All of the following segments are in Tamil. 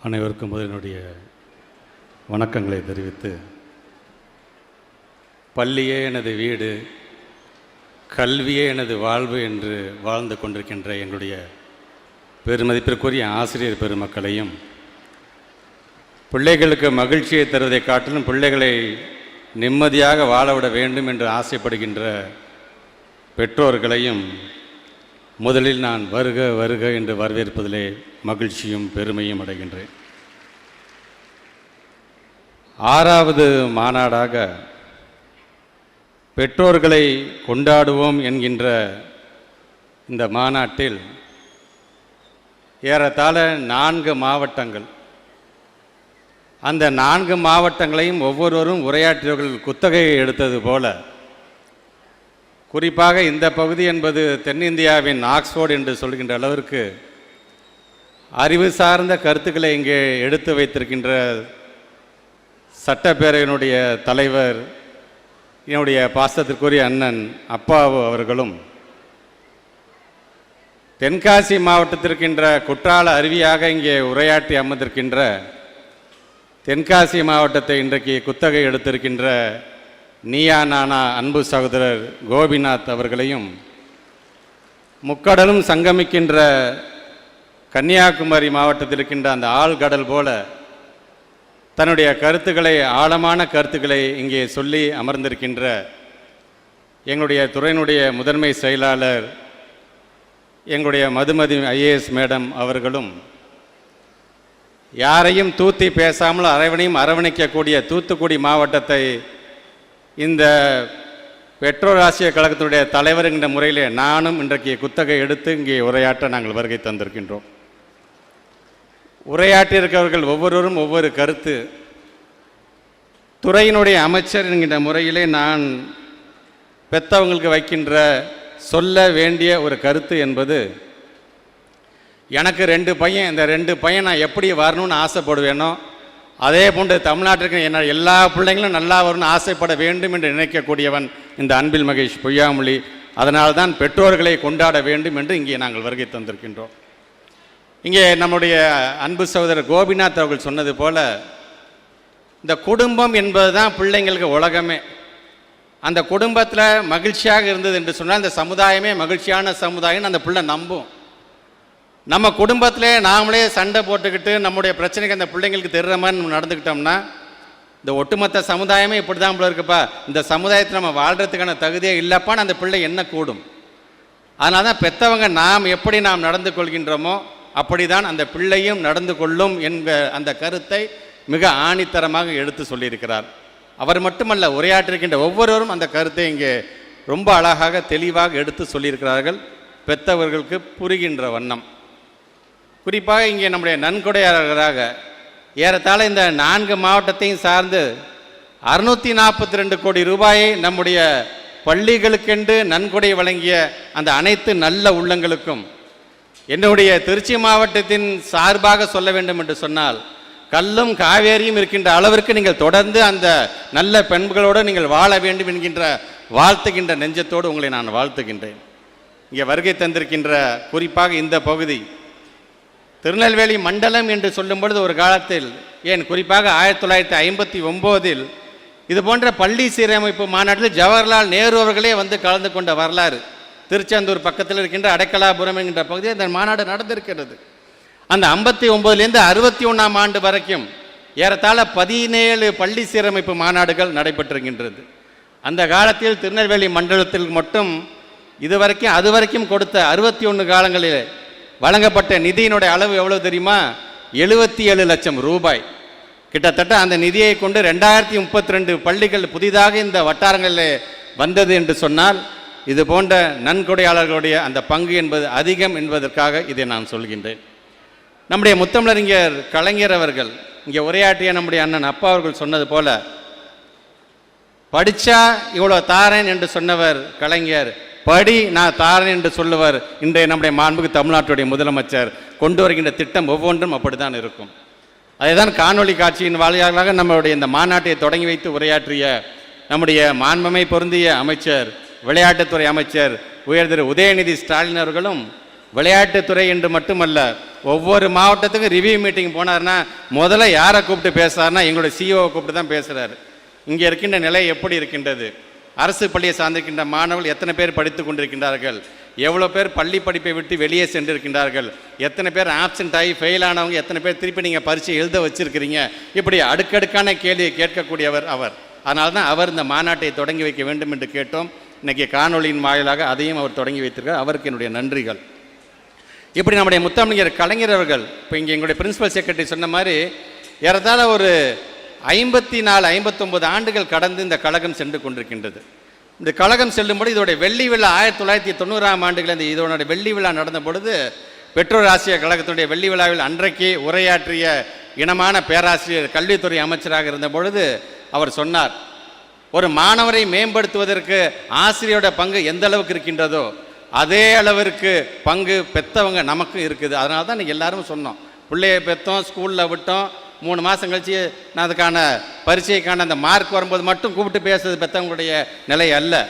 அனைவருக்கும் முதலினுடைய வணக்கங்களை தெரிவித்து பள்ளியே எனது வீடு கல்வியே எனது வாழ்வு என்று வாழ்ந்து கொண்டிருக்கின்ற எங்களுடைய பெருமதிப்பிற்குரிய ஆசிரியர் பெருமக்களையும் பிள்ளைகளுக்கு மகிழ்ச்சியை தருவதை காட்டிலும் பிள்ளைகளை நிம்மதியாக வாழவிட வேண்டும் என்று ஆசைப்படுகின்ற பெற்றோர்களையும் முதலில் நான் வருக வருக என்று வரவேற்பதிலே மகிழ்ச்சியும் பெருமையும் அடைகின்றேன். ஆறாவது மாநாடாக பெற்றோர்களை கொண்டாடுவோம் என்கின்ற இந்த மாநாட்டில் ஏறத்தாழ நான்கு மாவட்டங்கள். அந்த நான்கு மாவட்டங்களையும் ஒவ்வொருவரும் உரையாற்றியவர்கள் குத்தகையை எடுத்தது போல குறிப்பாக இந்த பகுதி என்பது தென்னிந்தியாவின் ஆக்ஸ்போர்டு என்று சொல்கின்ற அளவிற்கு அறிவு சார்ந்த கருத்துக்களை இங்கே எடுத்து வைத்திருக்கின்ற சட்டப்பேரவையினுடைய தலைவர் என்னுடைய பாசத்திற்குரிய அண்ணன் அப்பாவு அவர்களும் தென்காசி மாவட்டத்திற்கின்ற குற்றால அருவியாக இங்கே உரையாற்றி அமர்ந்திருக்கின்ற தென்காசி மாவட்டத்தை இன்றைக்கு குத்தகை எடுத்திருக்கின்ற நீயா நானா அன்பு சகோதரர் கோபிநாத் அவர்களையும் முக்கடலும் சங்கமிக்கின்ற கன்னியாகுமரி மாவட்டத்தில் இருக்கின்ற அந்த ஆழ்கடல் போல தன்னுடைய கருத்துக்களை ஆழமான கருத்துக்களை இங்கே சொல்லி அமர்ந்திருக்கின்ற எங்களுடைய துறையினுடைய முதன்மை செயலாளர் எங்களுடைய மதுமதி ஐஏஎஸ் மேடம் அவர்களும் யாரையும் தூத்தி பேசாமல் அரவணையும் அரவணைக்கக்கூடிய தூத்துக்குடி மாவட்டத்தை இந்த பெற்றோர் ஆசிய கழகத்தினுடைய தலைவர் என்ற முறையிலே நானும் இன்றைக்கு குத்தகை எடுத்து இங்கே உரையாற்ற நாங்கள் வருகை தந்திருக்கின்றோம். உரையாற்றியிருக்கிறவர்கள் ஒவ்வொருவரும் ஒவ்வொரு கருத்து. துறையினுடைய அமைச்சர் என்கின்ற முறையிலே நான் பெத்தவங்களுக்கு வைக்கின்ற சொல்ல வேண்டிய ஒரு கருத்து என்பது எனக்கு ரெண்டு பையன் இந்த ரெண்டு பையன் நான் எப்படி வரணும்னு ஆசைப்படுவேனோ அதே போன்று தமிழ்நாட்டிற்கு என்ன எல்லா பிள்ளைங்களும் நல்லா வரும்னு ஆசைப்பட வேண்டும் என்று நினைக்கக்கூடியவன் இந்த அன்பில் மகேஷ் பொய்யாமொழி. அதனால்தான் பெற்றோர்களை கொண்டாட வேண்டும் என்று இங்கே நாங்கள் வருகை தந்திருக்கின்றோம். இங்கே நம்முடைய அன்பு சகோதரர் கோபிநாத் அவர்கள் சொன்னது போல் இந்த குடும்பம் என்பது தான் பிள்ளைங்களுக்கு உலகமே. அந்த குடும்பத்தில் மகிழ்ச்சியாக இருந்தது என்று சொன்னால் அந்த சமுதாயமே மகிழ்ச்சியான சமுதாயம்னு அந்த பிள்ளை நம்பும். நம்ம குடும்பத்திலே நாமளே சண்டை போட்டுக்கிட்டு நம்முடைய பிரச்சனைக்கு அந்த பிள்ளைங்களுக்கு தெரிகிற மாதிரி நம்ம நடந்துக்கிட்டோம்னா இந்த ஒட்டுமொத்த சமுதாயமே இப்படி தான் போல இருக்குப்பா. இந்த சமுதாயத்தில் நம்ம வாழ்கிறதுக்கான தகுதியே இல்லைப்பான்னு அந்த பிள்ளை என்ன கூடும்? அதனால தான் பெற்றவங்க நாம் எப்படி நாம் நடந்து கொள்கின்றோமோ அப்படிதான் அந்த பிள்ளையும் நடந்து கொள்ளும் என்க அந்த கருத்தை மிக ஆணித்தரமாக எடுத்து சொல்லியிருக்கிறார். அவர் மட்டுமல்ல உரையாற்றிருக்கின்ற ஒவ்வொருவரும் அந்த கருத்தை இங்கே ரொம்ப அழகாக தெளிவாக எடுத்து சொல்லியிருக்கிறார்கள். பெற்றவர்களுக்கு புரிகின்ற வண்ணம். குறிப்பாக இங்கே நம்முடைய நன்கொடையாளர்களாக ஏறத்தாழ இந்த நான்கு மாவட்டத்தையும் சார்ந்து அறுநூற்றி நாற்பத்தி ரெண்டு கோடி ரூபாயை நம்முடைய பள்ளிகளுக்கென்று நன்கொடை வழங்கிய அந்த அனைத்து நல்ல உள்ளங்களுக்கும் என்னுடைய திருச்சி மாவட்டத்தின் சார்பாக சொல்ல வேண்டும் என்று சொன்னால் கல்லும் காவேரியும் இருக்கின்ற அளவிற்கு நீங்கள் தொடர்ந்து அந்த நல்ல பெண்களோடு நீங்கள் வாழ வேண்டும் என்கின்ற வாழ்த்துகின்ற நெஞ்சத்தோடு உங்களை நான் வாழ்த்துகின்றேன். இங்கே வருகை தந்திருக்கின்ற குறிப்பாக இந்த பகுதி திருநெல்வேலி மண்டலம் என்று சொல்லும் பொழுது ஒரு காலத்தில் ஏன் குறிப்பாக ஆயிரத்தி தொள்ளாயிரத்தி ஐம்பத்தி ஒம்போதில் இது போன்ற பள்ளி சீரமைப்பு மாநாட்டில் ஜவஹர்லால் நேரு அவர்களே வந்து கலந்து கொண்ட வரலாறு. திருச்செந்தூர் பக்கத்தில் இருக்கின்ற அடைக்கலாபுரம் என்கின்ற பகுதியில் இந்த மாநாடு நடந்திருக்கிறது அந்த ஐம்பத்தி ஒம்போதுலேருந்து அறுபத்தி ஒன்றாம் ஆண்டு வரைக்கும் ஏறத்தாழ பதினேழு பள்ளி சீரமைப்பு மாநாடுகள் நடைபெற்றிருக்கின்றது. அந்த காலத்தில் திருநெல்வேலி மண்டலத்தில் மட்டும் இதுவரைக்கும் அது வரைக்கும் கொடுத்த அறுபத்தி ஒன்று காலங்களில் வழங்கப்பட்ட நிதியினுடைய அளவு எவ்வளவு தெரியுமா? எழுபத்தி ஏழு லட்சம் ரூபாய். கிட்டத்தட்ட அந்த நிதியை கொண்டு ரெண்டாயிரத்தி முப்பத்தி ரெண்டு பள்ளிகள் புதிதாக இந்த வட்டாரங்களில் வந்தது என்று சொன்னால் இது போன்ற நன்கொடையாளர்களுடைய அந்த பங்கு என்பது அதிகம் என்பதற்காக இதை நான் சொல்கின்றேன். நம்முடைய முத்தமிழறிஞர் கலைஞர் அவர்கள் இங்கே உரையாற்றிய நம்முடைய அண்ணன் அப்பா அவர்கள் சொன்னது போல படித்தா இவ்வளோ தாரேன் என்று சொன்னவர் கலைஞர் படி நான் தாரேன் என்று சொல்லுவார். இன்றைய நம்முடைய மாண்புக்கு தமிழ்நாட்டுடைய முதலமைச்சர். கொண்டு வருகின்ற திட்டம் ஒவ்வொன்றும் அப்படித்தான் இருக்கும். அதுதான் காணொளி காட்சியின் வாயிலாக நம்மளுடைய இந்த மாநாட்டை தொடங்கி வைத்து உரையாற்றிய நம்முடைய மாண்பமை பொருந்திய அமைச்சர் விளையாட்டுத்துறை அமைச்சர் உயர் திரு உதயநிதி ஸ்டாலின் அவர்களும் விளையாட்டுத்துறை என்று மட்டுமல்ல ஒவ்வொரு மாவட்டத்துக்கும் ரிவ்யூ மீட்டிங் போனாருன்னா முதல்ல யாரை கூப்பிட்டு பேசுறாருன்னா எங்களுடைய சிஓவை கூப்பிட்டு தான் பேசுகிறார் இங்கே இருக்கின்ற நிலை எப்படி இருக்கின்றது? அரசு பள்ளியை சார்ந்திருக்கின்ற மாணவர்கள் எத்தனை பேர் படித்து கொண்டிருக்கின்றார்கள்? எவ்வளோ பேர் பள்ளி படிப்பை விட்டு வெளியே சென்றிருக்கின்றார்கள்? எத்தனை பேர் ஆப்சென்ட் ஆகி ஃபெயில் ஆனவங்க எத்தனை பேர் திருப்பி நீங்கள் பரீட்சை எழுத வச்சுருக்கிறீங்க? இப்படி அடுக்கடுக்கான கேள்வியை கேட்கக்கூடியவர் அவர். அதனால தான் அவர் இந்த மாநாட்டை தொடங்கி வைக்க வேண்டும் என்று கேட்டோம். இன்றைக்கி காணொளியின் வாயிலாக அதையும் அவர் தொடங்கி வைத்திருக்கார் அவருக்கு என்னுடைய நன்றிகள். இப்படி நம்முடைய முத்தமிழர் கலைஞர் அவர்கள் இப்போ இங்கே எங்களுடைய பிரின்சிபல் செக்ரட்டரி சொன்ன மாதிரி ஏறத்தாழ ஒரு ஐம்பத்தி நாலு ஐம்பத்தொம்பது ஆண்டுகள் கடந்து இந்த கழகம் சென்று கொண்டிருக்கின்றது. இந்த கழகம் செல்லும்போது இதோடைய வெள்ளி விழா ஆயிரத்தி தொள்ளாயிரத்தி தொண்ணூறாம் ஆண்டுகள் இந்த இதனுடைய வெள்ளி விழா நடந்த பொழுது பெற்றோர் ஆசிரியர் கழகத்தினுடைய வெள்ளி விழாவில் அன்றைக்கு உரையாற்றிய இனமான பேராசிரியர் கல்வித்துறை அமைச்சராக இருந்த பொழுது அவர் சொன்னார் ஒரு மாணவரை மேம்படுத்துவதற்கு ஆசிரியரோட பங்கு எந்த அளவுக்கு இருக்கின்றதோ அதே அளவிற்கு பங்கு பெற்றவங்க நமக்கும் இருக்குது. அதனால தான் எல்லாரும் சொன்னோம் பிள்ளையை பெற்றோம் ஸ்கூலில் விட்டோம் மூணு மாதம் கழித்து நான் அதுக்கான பரீட்சைக்கான அந்த மார்க் வரும்போது மட்டும் கூப்பிட்டு பேசுறது பெற்றவங்களுடைய நிலை அல்ல.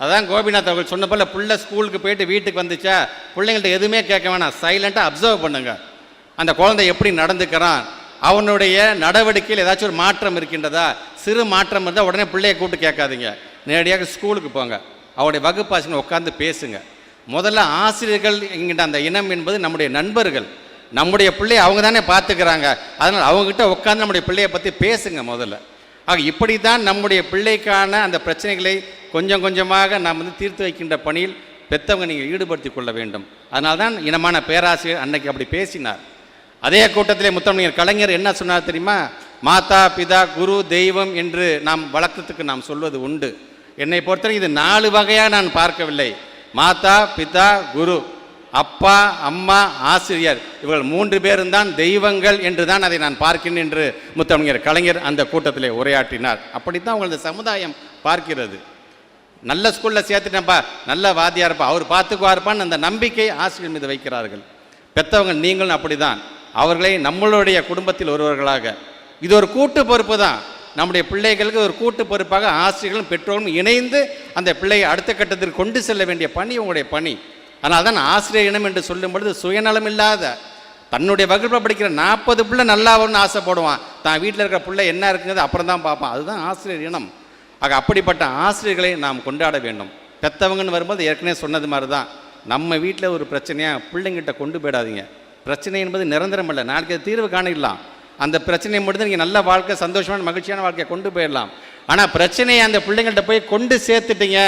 அதான் கோபிநாத் அவர்கள் சொன்ன போல் பிள்ளை ஸ்கூலுக்கு போயிட்டு வீட்டுக்கு வந்துச்சா பிள்ளைங்கள்ட்ட எதுவுமே கேட்க வேணாம். சைலண்ட்டாக அப்சர்வ் பண்ணுங்கள் அந்த குழந்தை எப்படி நடந்துக்கிறான்? அவனுடைய நடவடிக்கையில் ஏதாச்சும் ஒரு மாற்றம் இருக்கின்றதா? சிறு மாற்றம் இருந்தால் உடனே பிள்ளையை கூப்பிட்டு கேட்காதீங்க. நேரடியாக ஸ்கூலுக்கு போங்க. அவருடைய வகுப்பாசிரியர் உட்காந்து பேசுங்க. முதல்ல ஆசிரியர்கள் என்கின்ற அந்த இனம் என்பது நம்முடைய நண்பர்கள். நம்முடைய பிள்ளையை அவங்க தானே பார்த்துக்கிறாங்க. அதனால் அவங்ககிட்ட உட்காந்து நம்முடைய பிள்ளையை பற்றி பேசுங்க முதல்ல. ஆக இப்படி தான் நம்முடைய பிள்ளைக்கான அந்த பிரச்சனைகளை கொஞ்சம் கொஞ்சமாக நாம் வந்து தீர்த்து வைக்கின்ற பணியில் பெற்றவங்க நீங்கள் ஈடுபடுத்தி கொள்ள வேண்டும். அதனால் தான் இனமான பேராசிரியர் அன்னைக்கு அப்படி பேசினார். அதே கூட்டத்திலே முத்தமிழர் கலைஞர் என்ன சொன்னார் தெரியுமா? மாதா பிதா குரு தெய்வம் என்று நாம் வழக்கத்துக்கு நாம் சொல்வது உண்டு. என்னை பொறுத்தவரை இது நாலு வகையாக நான் பார்க்கவில்லை. மாதா பிதா குரு. அப்பா அம்மா ஆசிரியர். இவர்கள் மூன்று பேரும் தான் தெய்வங்கள் என்று தான் அதை நான் பார்க்கிறேன் என்று முத்தமிழர் கலைஞர் அந்த கூட்டத்திலே உரையாற்றினார். அப்படித்தான் உங்களது சமுதாயம் பார்க்கிறது. நல்ல ஸ்கூலில் சேர்த்துட்டேன்ப்பா நல்ல வாத்தியார்ப்பா அவர் பார்த்துக்குவார்ப்பான்னு அந்த நம்பிக்கை ஆசிரியர் மீது வைக்கிறார்கள். பெற்றவங்க நீங்களும் அப்படிதான். அவர்களை நம்மளுடைய குடும்பத்தில் ஒருவர்களாக. இது ஒரு கூட்டு பொறுப்பு தான். நம்முடைய பிள்ளைகளுக்கு ஒரு கூட்டு பொறுப்பாக ஆசிரியர்களும் பெற்றோர்களும் இணைந்து அந்த பிள்ளையை அடுத்த கட்டத்திற்கு கொண்டு செல்ல வேண்டிய பணி உங்களுடைய பணி. ஆனால் தான் ஆசிரியர் இனம் என்று சொல்லும் பொழுது சுயநலம் இல்லாத தன்னுடைய வகுப்பில் படிக்கிற நாற்பது பிள்ளை நல்லா வரும்னு ஆசைப்படுவான். தான் வீட்டில் இருக்கிற பிள்ளை என்ன இருக்குங்கிறது அப்புறம் தான் பார்ப்பான். அதுதான் ஆசிரியர் இனம். ஆக அப்படிப்பட்ட ஆசிரியர்களை நாம் கொண்டாட வேண்டும். பெற்றவங்கன்னு வரும்போது ஏற்கனவே சொன்னது மாதிரி தான் நம்ம வீட்டில் ஒரு பிரச்சனையாக பிள்ளைங்கிட்ட கொண்டு போயிடாதீங்க. பிரச்சனை என்பது நிரந்தரம் இல்லை நாளைக்கு அது தீர்வு காணிடலாம். அந்த பிரச்சனையை மட்டும் நீங்கள் நல்ல வாழ்க்கை சந்தோஷமான மகிழ்ச்சியான வாழ்க்கையை கொண்டு போயிடலாம். ஆனால் பிரச்சனையை அந்த பிள்ளைங்கள்ட்ட போய் கொண்டு சேர்த்துட்டீங்க.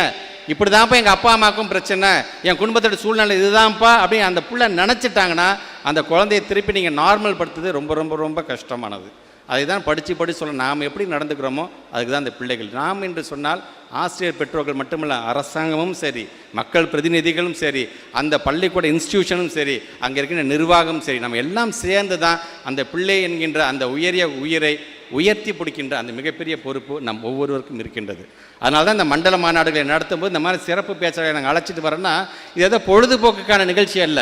இப்படி தான்ப்பா எங்கள் அப்பா அம்மாவுக்கும் பிரச்சனை. என் குடும்பத்தோட சூழ்நிலை இதுதான்ப்பா அப்படின்னு அந்த பிள்ளை நினச்சிட்டாங்கன்னா அந்த குழந்தைய திருப்பி நீங்கள் நார்மல் படுத்துறது ரொம்ப ரொம்ப ரொம்ப கஷ்டமானது. அதை தான் படித்து படித்து சொல்ல நாம் எப்படி நடந்துக்கிறோமோ அதுக்கு தான் அந்த பிள்ளைகள். நாம் என்று சொன்னால் ஆசிரியர் பெற்றோர்கள் மட்டுமல்ல அரசாங்கமும் சரி மக்கள் பிரதிநிதிகளும் சரி அந்த பள்ளிக்கூட இன்ஸ்டியூஷனும் சரி அங்கே இருக்கின்ற நிர்வாகம் சரி நம்ம எல்லாம் சேர்ந்து தான் அந்த பிள்ளை என்கின்ற அந்த உயரிய உயிரை உயர்த்தி பிடிக்கின்ற அந்த மிகப்பெரிய பொறுப்பு நம் ஒவ்வொருவருக்கும் இருக்கின்றது. அதனால தான் இந்த மண்டல மாநாடுகளை நடத்தும்போது இந்த மாதிரி சிறப்பு பேச்சாளரை நாங்கள் அழைச்சிட்டு வரோன்னா இது ஏதோ பொழுதுபோக்குக்கான நிகழ்ச்சி அல்ல.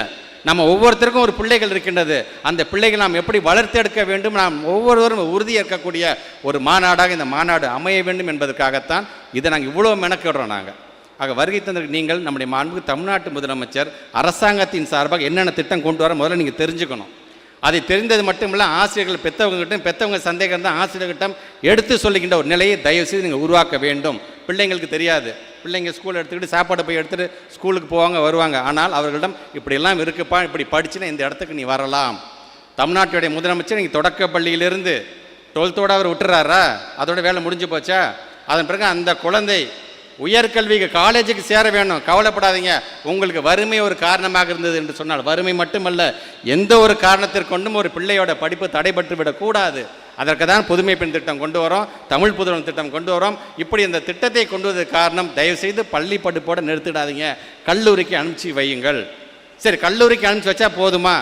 நம்ம ஒவ்வொருத்தருக்கும் ஒரு பிள்ளைகள் இருக்கின்றது. அந்த பிள்ளைகள் நாம் எப்படி வளர்த்தெடுக்க வேண்டும்? நாம் ஒவ்வொருவரும் உறுதி ஏற்கக்கூடிய ஒரு மாநாடாக இந்த மாநாடு அமைய வேண்டும் என்பதற்காகத்தான் இதை நாங்கள் இவ்வளோ மெனக்கிடுறோம் நாங்கள் ஆக வருகை தந்த நீங்கள் நம்முடைய மாண்பு தமிழ்நாட்டு முதலமைச்சர் அரசாங்கத்தின் சார்பாக என்னென்ன திட்டம் கொண்டு வர முதல்ல நீங்கள் தெரிஞ்சுக்கணும். அதை தெரிந்தது மட்டுமில்ல ஆசிரியர்கள் பெற்றவங்ககிட்டும் பெற்றவங்க சந்தேகம் தான் ஆசிரியர்கிட்டம் எடுத்து சொல்லுகின்ற ஒரு நிலையை தயவு செய்து நீங்கள் உருவாக்க வேண்டும். பிள்ளைங்களுக்கு தெரியாது. பிள்ளைங்க ஸ்கூல் எடுத்துக்கிட்டு சாப்பாடு போய் எடுத்துகிட்டு ஸ்கூலுக்கு போவாங்க வருவாங்க. ஆனால் அவர்களிடம் இப்படியெல்லாம் இருக்குப்பா இப்படி படிச்சுன்னா இந்த இடத்துக்கு நீ வரலாம். தமிழ்நாட்டுடைய முதலமைச்சர் நீங்கள் தொடக்க பள்ளியிலிருந்து டுவெல்த்தோடு அவர் விட்டுறாரா? அதோட வேலை முடிஞ்சு போச்சா? அதன் பிறகு அந்த குழந்தை உயர்கல்விக்கு காலேஜுக்கு சேர வேணும். கவலைப்படாதீங்க. உங்களுக்கு வறுமை ஒரு காரணமாக இருந்தது என்று சொன்னால் வறுமை மட்டுமல்ல எந்த ஒரு காரணத்திற்கொண்டும் ஒரு பிள்ளையோட படிப்பு தடைபட்டு விடக்கூடாது. அதற்கு தான் புதுமை பெண் திட்டம் கொண்டு வரோம் தமிழ் புதுவன் திட்டம் கொண்டு வரோம். இப்படி இந்த திட்டத்தை கொண்டு வந்ததுக்கு காரணம் தயவுசெய்து பள்ளி படிப்போடு நிறுத்திடாதீங்க. கல்லூரிக்கு அனுப்பிச்சு வையுங்கள். சரி கல்லூரிக்கு அனுப்பிச்சு வச்சா போதுமா?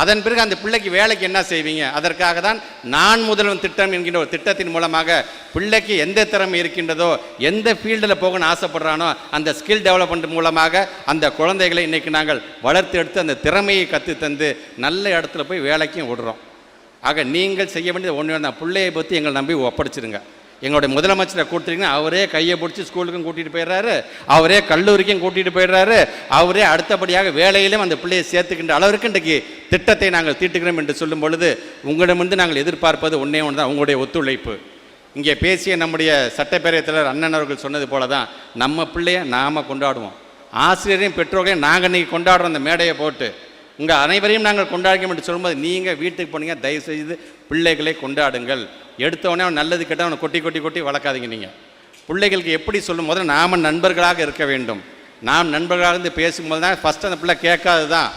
அதன் பிறகு அந்த பிள்ளைக்கு வேலைக்கு என்ன செய்வீங்க? அதற்காக தான் நான் முதல்வன் திட்டம் என்கின்ற ஒரு திட்டத்தின் மூலமாக பிள்ளைக்கு எந்த திறமை இருக்கின்றதோ எந்த ஃபீல்டில் போகணும்னு ஆசைப்படுறானோ அந்த ஸ்கில் டெவலப்மெண்ட் மூலமாக அந்த குழந்தைகளை இன்னைக்கு நாங்கள் வளர்த்து எடுத்து அந்த திறமையை கற்று தந்து நல்ல இடத்துல போய் வேலைக்கும் விடுறோம். ஆக நீங்கள் செய்ய வேண்டியது ஒன்று தான் பிள்ளையை பற்றி எங்களை நம்பி ஒப்படைச்சிருங்க. எங்களுடைய முதலமைச்சரை கொடுத்துருக்கீங்கன்னா அவரே கையை பிடிச்சி ஸ்கூலுக்கும் கூட்டிகிட்டு போயிடுறாரு. அவரே கல்லூரிக்கும் கூட்டிகிட்டு போயிடுறாரு. அவரே அடுத்தபடியாக வேலையிலும் அந்த பிள்ளையை சேர்த்துக்கின்ற அளவிற்கு இன்றைக்கு திட்டத்தை நாங்கள் தீட்டுக்கிறோம் என்று சொல்லும் பொழுது உங்களிடமிருந்து நாங்கள் எதிர்பார்ப்பது ஒன்றே ஒன்று தான் உங்களுடைய ஒத்துழைப்பு. இங்கே பேசிய நம்முடைய சட்டப்பேரவைத் தலைவர் அண்ணன் அவர்கள் சொன்னது போல தான் நம்ம பிள்ளைய நாம் கொண்டாடுவோம். ஆசிரியரையும் பெற்றோர்களையும் நாங்கள் இன்றைக்கி கொண்டாடுறோம் அந்த மேடையை போட்டு. உங்கள் அனைவரையும் நாங்கள் கொண்டாடுகிறோம் என்று சொல்லும்போது நீங்கள் வீட்டுக்கு போனீங்க தயவு செய்து பிள்ளைகளை கொண்டாடுங்கள். எடுத்தவொடனே அவன் நல்லது கெட்ட அவனை கொட்டி கொட்டி கொட்டி வளர்க்காதீங்க நீங்கள் பிள்ளைகளுக்கு எப்படி சொல்லும்? முதல்ல நாம் நண்பர்களாக இருக்க வேண்டும். நாம் நண்பர்களாக இருந்து பேசும்போது தான் ஃபஸ்ட்டு அந்த பிள்ளை கேட்காது தான்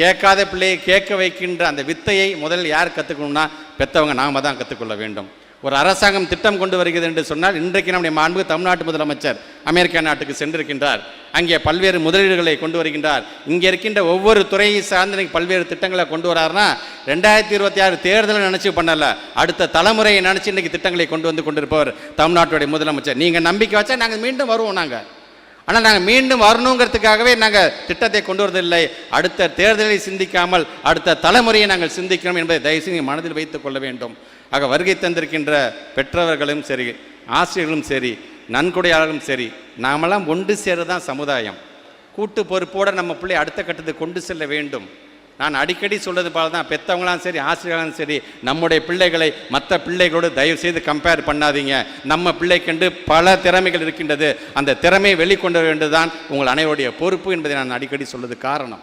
கேட்காத பிள்ளையை கேட்க வைக்கின்ற அந்த வித்தையை முதலில் யார் கற்றுக்கணும்னா பெற்றவங்க நாம தான் கற்றுக்கொள்ள வேண்டும். ஒரு அரசாங்கம் திட்டம் கொண்டு வருகிறது என்று சொன்னால் இன்றைக்கு நம்முடைய மாண்பு தமிழ்நாட்டு முதலமைச்சர் அமெரிக்கா நாட்டுக்கு சென்றிருக்கின்றார். அங்கே பல்வேறு முதலீடுகளை கொண்டு வருகின்றார். இங்கே இருக்கின்ற ஒவ்வொரு துறையை சார்ந்த பல்வேறு திட்டங்களை கொண்டு வராருன்னா ரெண்டாயிரத்தி இருபத்தி ஆறு தேர்தலை நினச்சி பண்ணல. அடுத்த தலைமுறையை நினச்சி இன்னைக்கு திட்டங்களை கொண்டு வந்து கொண்டிருப்பவர் தமிழ்நாட்டுடைய முதலமைச்சர். நீங்கள் நம்பிக்கை வச்சா நாங்கள் மீண்டும் வருவோம் நாங்கள் ஆனால் நாங்கள் மீண்டும் வரணுங்கிறதுக்காகவே நாங்கள் திட்டத்தை கொண்டு வரதில்லை. அடுத்த தேர்தலை சிந்திக்காமல் அடுத்த தலைமுறையை நாங்கள் சிந்திக்கணும் என்பதை தயவுசெய்து மனதில் வைத்துக் கொள்ள வேண்டும். ஆக வருகை தந்திருக்கின்ற பெற்றவர்களும் சரி ஆசிரியர்களும் சரி நன்கொடையாளர்களும் சரி நாமெல்லாம் ஒன்று சேரதான் சமுதாயம். கூட்டு பொறுப்போடு நம்ம பிள்ளை அடுத்த கட்டத்துக்கு கொண்டு செல்ல வேண்டும். நான் அடிக்கடி சொல்வது போல தான் பெற்றவங்களாம் சரி ஆசிரியர்களும் சரி நம்முடைய பிள்ளைகளை மற்ற பிள்ளைகளோடு தயவு செய்து கம்பேர் பண்ணாதீங்க. நம்ம பிள்ளைக்கென்று பல திறமைகள் இருக்கின்றது. அந்த திறமையை வெளிக்கொண்டு வேண்டியதுதான் உங்கள் அனைவருடைய பொறுப்பு என்பதை நான் அடிக்கடி சொல்வது காரணம்.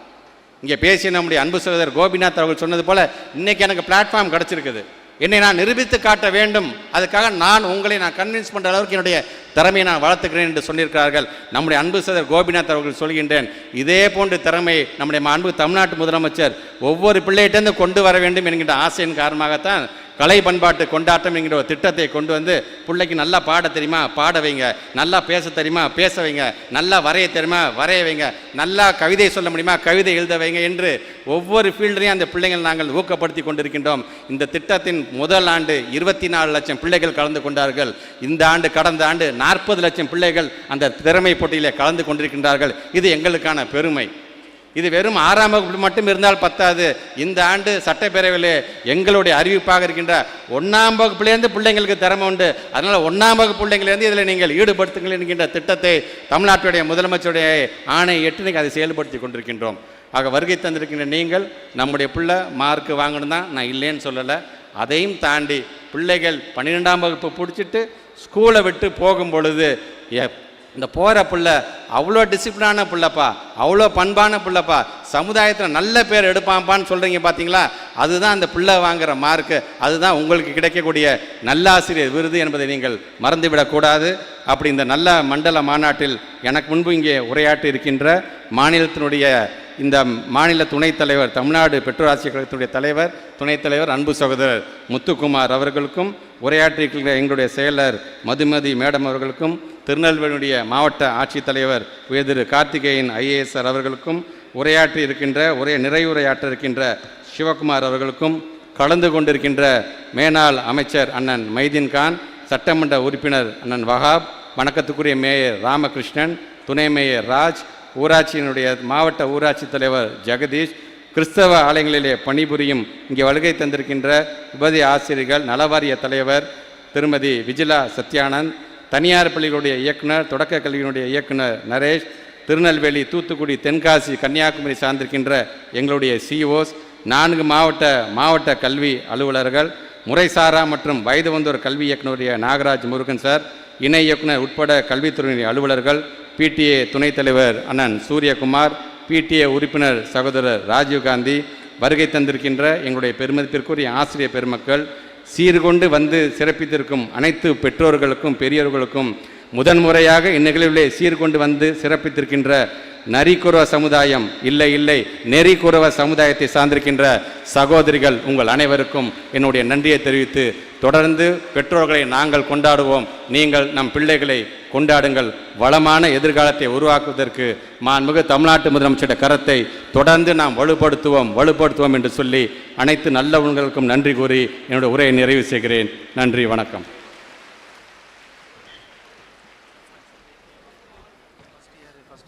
இங்கே பேசிய நம்முடைய அன்பு சகோதரர் கோபிநாத் அவர்கள் சொன்னது போல இன்றைக்கி எனக்கு பிளாட்ஃபார்ம் கிடச்சிருக்குது. என்னை நான் நிரூபித்து காட்ட வேண்டும். அதுக்காக நான் உங்களை நான் கன்வின்ஸ் பண்ணுற அளவுக்கு என்னுடைய திறமையை நான் வளர்த்துக்கிறேன் என்று சொல்லியிருக்கிறார்கள். நம்முடைய அன்பு சேதர் கோபிநாத் அவர்கள் சொல்கின்றேன். இதே போன்ற திறமை நம்முடைய அன்பு தமிழ்நாட்டு முதலமைச்சர் ஒவ்வொரு பிள்ளைகிட்டேருந்து கொண்டு வர வேண்டும் என்கின்ற ஆசையின் காரணமாகத்தான் கலை பண்பாட்டு கொண்டாட்டம் என்கிற ஒரு திட்டத்தை கொண்டு வந்து பிள்ளைக்கு நல்லா பாட தெரியுமா? பாட வைங்க. நல்லா பேச தெரியுமா? பேச வைங்க. நல்லா வரைய தெரியுமா? வரைய வைங்க. நல்லா கவிதை சொல்ல முடியுமா? கவிதை எழுத வைங்க என்று ஒவ்வொரு ஃபீல்டையும் அந்த பிள்ளைகள் நாங்கள் ஊக்கப்படுத்தி கொண்டிருக்கின்றோம். இந்த திட்டத்தின் முதல் ஆண்டு இருபத்தி நாலு லட்சம் பிள்ளைகள் கலந்து கொண்டார்கள். இந்த ஆண்டு கடந்த ஆண்டு நாற்பது லட்சம் பிள்ளைகள் அந்த திறமை போட்டியிலே கலந்து கொண்டிருக்கின்றார்கள். இது எங்களுக்கான பெருமை. இது வெறும் ஆறாம் வகுப்பு மட்டும் இருந்தால் பத்தாது. இந்த ஆண்டு சட்டப்பேரவையில் எங்களுடைய அறிவிப்பாக இருக்கின்ற ஒன்றாம் வகுப்புலேருந்து பிள்ளைங்களுக்கு திறமை உண்டு. அதனால் ஒன்றாம் வகுப்பு பிள்ளைங்கலேருந்து இதில் நீங்கள் ஈடுபடுத்துங்கள் என்கின்ற திட்டத்தை தமிழ்நாட்டுடைய முதலமைச்சருடைய ஆணை எட்டு நீங்கள் அதை செயல்படுத்தி கொண்டிருக்கின்றோம். ஆக வருகை தந்திருக்கின்ற நீங்கள் நம்முடைய பிள்ளை மார்க் வாங்கணும் தான் நான் இல்லைன்னு சொல்லலை. அதையும் தாண்டி பிள்ளைகள் பன்னிரெண்டாம் வகுப்பு பிடிச்சிட்டு ஸ்கூலை விட்டு போகும் பொழுது எ- இந்த போகிற பிள்ளை அவ்வளோ டிசிப்ளினான பிள்ளைப்பா அவ்வளோ பண்பான பிள்ளைப்பா. சமுதாயத்தில் நல்ல பேர் எடுப்பான்ப்பான்னு சொல்கிறீங்க பார்த்தீங்களா அதுதான் அந்த பிள்ளை வாங்குகிற மார்க்கு அதுதான் உங்களுக்கு கிடைக்கக்கூடிய நல்லாசிரியர் விருது என்பதை நீங்கள் மறந்துவிடக்கூடாது அப்படி இந்த நல்ல மண்டல மாநாட்டில் எனக்கு முன்பு இங்கே உரையாற்றி இருக்கின்ற மாநிலத்தினுடைய இந்த மாநில துணைத் தலைவர் தமிழ்நாடு பெட்ரோல் கழகத்துடைய தலைவர் துணைத் தலைவர் அன்பு சகோதரர் முத்துக்குமார் அவர்களுக்கும் உரையாற்றியிருக்கிற எங்களுடைய செயலர் மதுமதி மேடம் அவர்களுக்கும் திருநெல்வேலியுடைய மாவட்ட ஆட்சித்தலைவர் உயர்திரு கார்த்திகேயன் ஐஏஎஸ் அவர்களுக்கும் உரையாற்றி இருக்கின்ற உரைய நிறைவுரையாற்ற இருக்கின்ற சிவகுமார் அவர்களுக்கும் கலந்து கொண்டிருக்கின்ற மேனாள் அமைச்சர் அண்ணன் மைதீன் கான் சட்டமன்ற உறுப்பினர் அண்ணன் வஹாப் வணக்கத்துக்குரிய மேயர் ராமகிருஷ்ணன் துணை மேயர் ராஜ் ஊராட்சியினுடைய மாவட்ட ஊராட்சி தலைவர் ஜெகதீஷ் கிறிஸ்தவ ஆலயங்களிலே பணிபுரியும் இங்கே வருகை தந்திருக்கின்ற உபதி ஆசிரியர்கள் நலவாரிய தலைவர் திருமதி விஜிலா சத்யானந்த் தனியார் பள்ளிகளுடைய இயக்குனர் தொடக்க கல்வியினுடைய இயக்குனர் நரேஷ் திருநெல்வேலி தூத்துக்குடி தென்காசி கன்னியாகுமரி சார்ந்திருக்கின்ற எங்களுடைய சிஓஸ் நான்கு மாவட்ட மாவட்ட கல்வி அலுவலர்கள் முறைசாரா மற்றும் வயது வந்தோர் கல்வி இயக்குனருடைய நாகராஜ் முருகன் சார் இணை இயக்குனர் உட்பட கல்வித்துறையினுடைய அலுவலர்கள் பிடிஏ துணைத் தலைவர் அண்ணன் சூரியகுமார் பிடிஏ உறுப்பினர் சகோதரர் ராஜீவ்காந்தி வருகை தந்திருக்கின்ற எங்களுடைய பெருமதிப்பிற்குரிய ஆசிரியர் பெருமக்கள் சீர்கொண்டு வந்து சிறப்பித்திருக்கும் அனைத்து பெற்றோர்களுக்கும் பெரியோர்களுக்கும் முதன்முறையாக இந்நிகழ்விலே சீர்கொண்டு வந்து சிறப்பித்திருக்கின்ற நரிக்குறவ சமுதாயம் இல்லை இல்லை நெறிக்குறவ சமுதாயத்தை சார்ந்திருக்கின்ற சகோதரிகள் உங்கள் அனைவருக்கும் என்னுடைய நன்றியை தெரிவித்து தொடர்ந்து பெற்றோர்களை நாங்கள் கொண்டாடுவோம். நீங்கள் நம் பிள்ளைகளை கொண்டாடுங்கள். வளமான எதிர்காலத்தை உருவாக்குவதற்கு மாண்புமிகு தமிழ்நாட்டு முதலமைச்சருடைய கரத்தை தொடர்ந்து நாம் வலுப்படுத்துவோம் வலுப்படுத்துவோம் என்று சொல்லி அனைத்து நல்ல நன்றி கூறி என்னுடைய உரையை நிறைவு செய்கிறேன். நன்றி வணக்கம்.